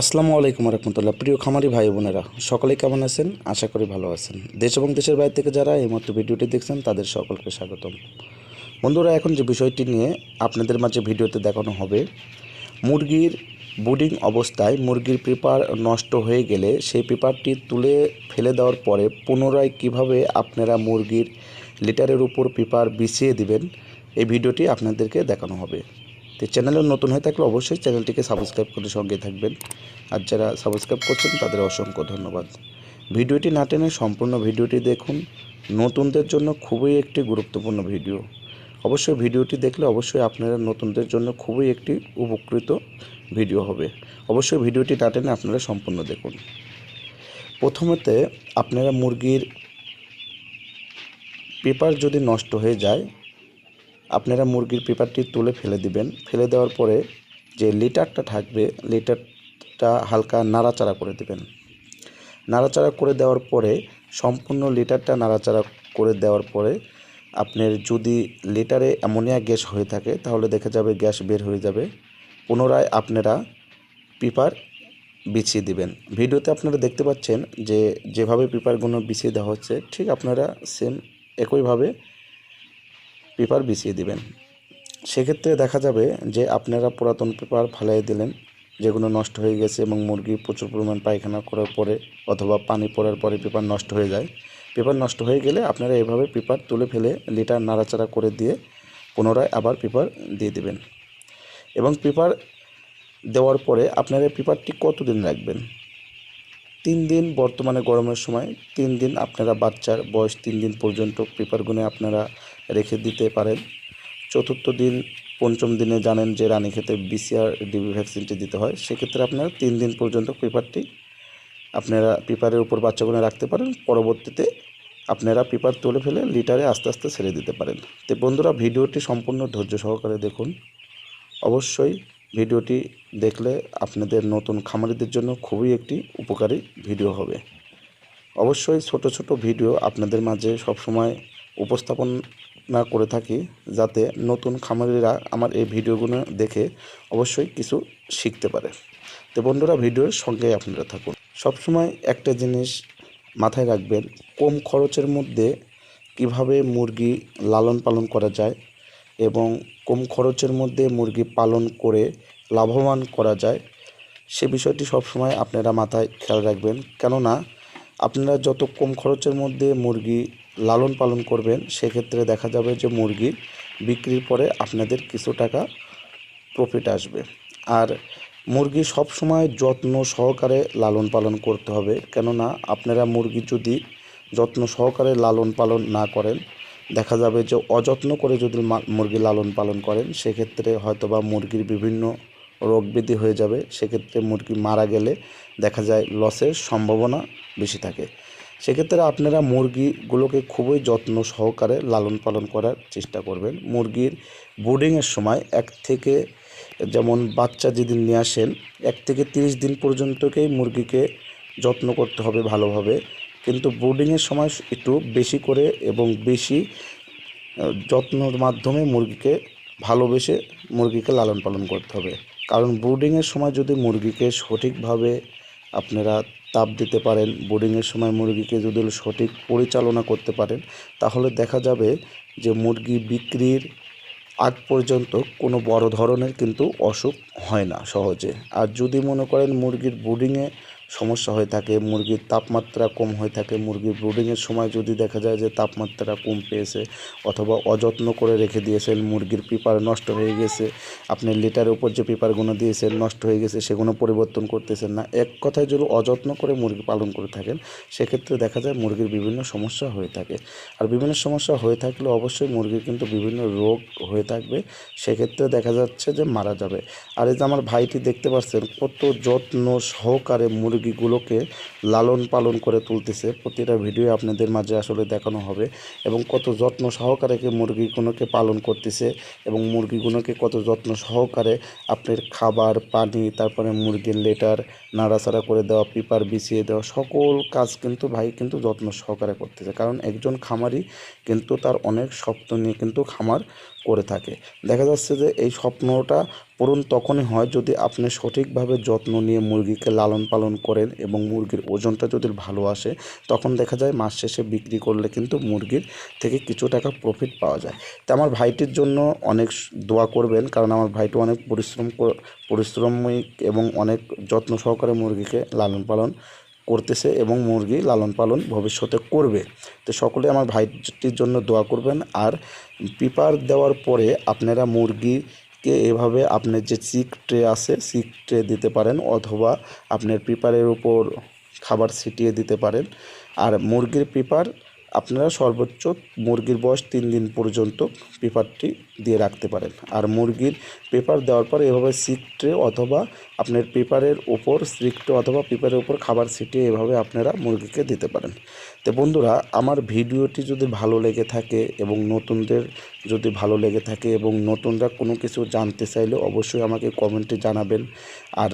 আসসালামু আলাইকুম রহমতুল্লাহ প্রিয় খামারি ভাই বোনেরা, সকলে কেমন আছেন? আশা করি ভালো আছেন। দেশ এবং দেশের বাইরে থেকে যারা এই মতো ভিডিওটি দেখছেন, তাদের সকলকে স্বাগতম। বন্ধুরা, এখন যে বিষয়টি নিয়ে আপনাদের মাঝে ভিডিওতে দেখানো হবে, মুরগির বুডিং অবস্থায় মুরগির পেপার নষ্ট হয়ে গেলে সেই পেপারটি তুলে ফেলে দেওয়ার পরে পুনরায় কীভাবে আপনারা মুরগির লিটারের উপর পেপার বিছিয়ে দিবেন, এই ভিডিওটি আপনাদেরকে দেখানো হবে। তো চ্যানেলে নতুন হয়ে থাকলে অবশ্যই চ্যানেলটিকে সাবস্ক্রাইব করে সঙ্গে থাকবেন। আর যারা সাবস্ক্রাইব করছেন, তাদের অসংখ্য ধন্যবাদ। ভিডিওটি না টেনে সম্পূর্ণ ভিডিওটি দেখুন। নতুনদের জন্য খুবই একটি গুরুত্বপূর্ণ ভিডিও। অবশ্যই ভিডিওটি দেখলে অবশ্যই আপনারা নতুনদের জন্য খুবই একটি উপকৃত ভিডিও হবে। অবশ্যই ভিডিওটি না টেনে আপনারা সম্পূর্ণ দেখুন। প্রথমতে আপনারা মুরগির পেপার যদি নষ্ট হয়ে যায় আপনারা মুরগির পেপারটি তুলে ফেলে দিবেন। ফেলে দেওয়ার পরে যে লিটারটা থাকবে, লিটারটা হালকা নাড়াচাড়া করে দিবেন। নাড়াচাড়া করে দেওয়ার পরে, সম্পূর্ণ লিটারটা নাড়াচাড়া করে দেওয়ার পরে আপনার যদি লিটারে অ্যামোনিয়া গ্যাস হয়ে থাকে, তাহলে দেখা যাবে গ্যাস বের হয়ে যাবে। পুনরায় আপনারা পেপার বিছিয়ে দিবেন। ভিডিওতে আপনারা দেখতে পাচ্ছেন যে, যেভাবে পেপারগুলো বিছিয়ে দেওয়া হচ্ছে, ঠিক আপনারা সেম একইভাবে পেপার বিছিয়ে দিবেন। সেক্ষেত্রে দেখা যাবে যে আপনারা পুরাতন পেপার ফালাই দিলেন, যেগুলো নষ্ট হয়ে গেছে এবং মুরগি প্রচুর পরিমাণ পায়খানা করার পরে অথবা পানি পড়ার পরে পেপার নষ্ট হয়ে যায়। পেপার নষ্ট হয়ে গেলে আপনারা এভাবে পেপার তুলে ফেলে লিটার নাড়াচাড়া করে দিয়ে পুনরায় আবার পেপার দিয়ে দিবেন। এবং পেপার দেওয়ার পরে আপনারা পেপারটি কতদিন রাখবেন? তিন দিন বর্তমানে গরমের সময়, তিন দিন আপনারা বাচ্চার বয়স তিন দিন পর্যন্ত পেপারগুনে আপনারা রেখে দিতে পারেন। চতুর্থ দিন, পঞ্চম দিনে জানেন যে রানীক্ষেতে বিসিআর ডিবি ভ্যাকসিনটি দিতে হয়। সেক্ষেত্রে আপনারা তিন দিন পর্যন্ত পেপারটি আপনারা পেপারের উপর বাচ্চাগুলো রাখতে পারেন। পরবর্তীতে আপনারা পেপার তুলে ফেলে লিটারে আস্তে আস্তে ছেড়ে দিতে পারেন। তো বন্ধুরা, ভিডিওটি সম্পূর্ণ ধৈর্য সহকারে দেখুন। অবশ্যই ভিডিওটি দেখলে আপনাদের নতুন খামারিদের জন্য খুবই একটি উপকারী ভিডিও হবে। অবশ্যই ছোট ছোট ভিডিও আপনাদের মাঝে সবসময় উপস্থাপনা করে থাকি যাতে নতুন খামারিরা আমার এই ভিডিওগুলো দেখে অবশ্যই কিছু শিখতে পারে। তো বন্ধুরা, ভিডিওর সঙ্গে আপনারা থাকুন। সবসময় একটা জিনিস মাথায় রাখবেন, কম খরচের মধ্যে কীভাবে মুরগি লালন পালন করা যায় এবং কম খরচের মধ্যে মুরগি পালন করে লাভবান করা যায়, সে বিষয়টি সবসময় আপনারা মাথায় খেয়াল রাখবেন। কেননা, আপনারা যত কম খরচের মধ্যে মুরগি লালন পালন করবেন, সেক্ষেত্রে দেখা যাবে যে মুরগি বিক্রির পরে আপনাদের কিছু টাকা প্রফিট আসবে। আর মুরগি সব সময় যত্ন সহকারে লালন পালন করতে হবে, কেননা আপনারা মুরগি যদি যত্ন সহকারে লালন পালন না করেন, দেখা যাবে যে অযত্ন করে যদি মুরগি লালন পালন করেন, সেক্ষেত্রে হয়তোবা মুরগির বিভিন্ন রোগ ব্যাধি হয়ে যাবে, সেক্ষেত্রে মুরগি মারা গেলে দেখা যায় লসের সম্ভাবনা বেশি থাকে। সেক্ষেত্রে আপনারা মুরগিগুলোকে খুবই যত্ন সহকারে লালন পালন করার চেষ্টা করবেন। মুরগির ব্রুডিংয়ের সময় এক থেকে, যেমন বাচ্চা যেদিন নিয়ে আসেন, এক থেকে তিরিশ দিন পর্যন্তকেই মুরগিকে যত্ন করতে হবে ভালোভাবে। কিন্তু ব্রুডিংয়ের সময় একটু বেশি করে এবং বেশি যত্নর মাধ্যমে মুরগিকে ভালোবেসে মুরগিকে লালন পালন করতে হবে। কারণ ব্রুডিংয়ের সময় যদি মুরগিকে সঠিকভাবে আপনারা তাপ দিতে পারেন। বোর্ডিংয়ের সময় মুরগিকে যদি সঠিক পরিচালনা করতে পারেন, তাহলে দেখা যাবে যে মুরগি বিক্রির আগ পর্যন্ত কোনো বড় ধরনের কিন্তু অসুখ হয় না সহজে। আর যদি মনে করেন মুরগির ব্রুডিংয়ে সমস্যা হয়ে থাকে, মুরগির তাপমাত্রা কম হয়ে থাকে, মুরগির ব্রুডিংয়ের সময় যদি দেখা যায় যে তাপমাত্রা কম পেয়েছে অথবা অযত্ন করে রেখে দিয়েছেন, মুরগির পেপার নষ্ট হয়ে গেছে, আপনি লিটারের উপর যে পেপারগুলো দিয়েছেন নষ্ট হয়ে গেছে, সেগুলো পরিবর্তন করতেছেন না, এক কথায় যদি অযত্ন করে মুরগি পালন করে থাকেন, সেক্ষেত্রে দেখা যায় মুরগির বিভিন্ন সমস্যা হয়ে থাকে। আর বিভিন্ন সমস্যা হয়ে থাকলে অবশ্যই মুরগির কিন্তু বিভিন্ন রোগ হয়ে থাকবে, সেক্ষেত্রে দেখা যাচ্ছে যে মারা যাবে। আর এই যে আমার ভাইটি দেখতে পাচ্ছেন, কত যত্ন সহকারে মুরগিগুলোকে লালন পালন করে তুলতেছে। প্রতিটা ভিডিও আপনাদের মাঝে আসলে দেখানো হবে এবং কত যত্ন সহকারে কে মুরগিগুলোকে পালন করতেছে এবং মুরগিগুলোকে কত যত্ন সহকারে আপনার খাবার, পানি, তারপরে মুরগির লেটার, নাড়াচাড়া করে দেওয়া, পিপার বিছিয়ে দেওয়া, সকল কাজ কিন্তু ভাই কিন্তু যত্ন সহকারে করতেছে। কারণ একজন খামারি কিন্তু তার অনেক স্বপ্ন নিয়ে কিন্তু খামার করে থাকে। দেখা যাচ্ছে যে এই স্বপ্নটা পূরণ তখনই হয় যদি আপনি সঠিকভাবে যত্ন নিয়ে মুরগিকে লালন পালন করেন এবং মুরগির ওজনটা যদি ভালো আসে, তখন দেখা যায় মাস শেষে বিক্রি করলে কিন্তু মুরগির থেকে কিছু টাকা প্রফিট পাওয়া যায়। তো আমার ভাইটির জন্য অনেক দোয়া করবেন, কারণ আমার ভাইটি অনেক পরিশ্রম পরিশ্রমিক এবং অনেক যত্ন সহকারে মুরগিকে লালন পালন করতেছে এবং মুরগি লালন পালন ভবিষ্যতে করবে। তো সকলে আমার ভাইটির জন্য দোয়া করবেন, আর পিপার দেওয়ার পরে আপনারা মুরগিকে এভাবে আপনার যে চিক ট্রে আছে চিক ট্রে দিতে পারেন অথবা আপনার পিপারের উপর খাবার ছিটিয়ে দিতে পারেন। আর মুরগির পিপার আপনারা সর্বোচ্চ মুরগির বয়স তিন দিন পর্যন্ত পেপারটি দিয়ে রাখতে পারেন। আর মুরগির পেপার দেওয়ার পর এভাবে সিক ট্রে অথবা আপনার পেপারের ওপর সিক অথবা পেপারের ওপর খাবার ছিটিয়ে এভাবে আপনারা মুরগিকে দিতে পারেন। তো বন্ধুরা, আমার ভিডিওটি যদি ভালো লেগে থাকে এবং নতুনদের যদি ভালো লেগে থাকে এবং নতুনরা কোনো কিছু জানতে চাইলে অবশ্যই আমাকে কমেন্টে জানাবেন। আর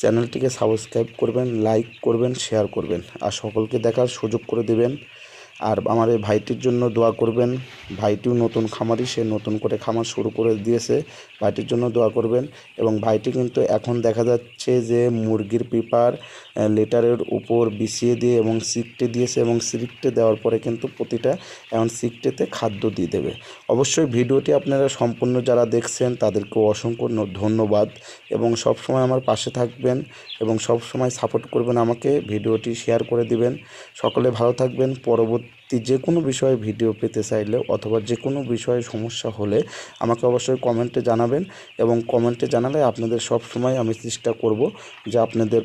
চ্যানেলটিকে সাবস্ক্রাইব করবেন, লাইক করবেন, শেয়ার করবেন। আর সকলকে দেখার সুযোগ করে দেবেন। আর আমার এই ভাইটির জন্য দোয়া করবেন। ভাইটিও নতুন খামারি, সে নতুন করে খামার শুরু করে দিয়েছে। ভাইটির জন্য দোয়া করবেন। এবং ভাইটি কিন্তু এখন দেখা যাচ্ছে যে মুরগির পেপার লেটারের উপর বিছিয়ে দিয়ে এবং সিকটে দিয়েছে এবং সিকটে দেওয়ার পরে কিন্তু প্রতিটা এখন সিকটেতে খাদ্য দিয়ে দেবে। অবশ্যই ভিডিওটি আপনারা সম্পূর্ণ যারা দেখছেন, তাদেরকে অসংখ্য ধন্যবাদ। এবং সব সময় আমার পাশে থাকবেন এবং সব সময় সাপোর্ট করবেন আমাকে। ভিডিওটি শেয়ার করে দিবেন। সকলে ভালো থাকবেন। পরবর্তী যে কোনো বিষয়ে ভিডিও পেতে চাইলে অথবা যে কোনো বিষয়ে সমস্যা হলে আমাকে অবশ্যই কমেন্টে জানাবেন এবং কমেন্টে জানালে আপনাদের সব সময় আমি চেষ্টা করব যে আপনাদের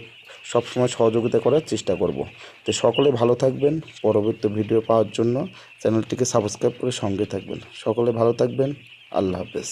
সবসময় সহযোগিতা করার চেষ্টা করব। তো সকলে ভালো থাকবেন, পরবর্তী ভিডিও পাওয়ার জন্য চ্যানেলটিকে সাবস্ক্রাইব করে সঙ্গে থাকবেন। সকলে ভালো থাকবেন, আল্লাহ হাফেজ।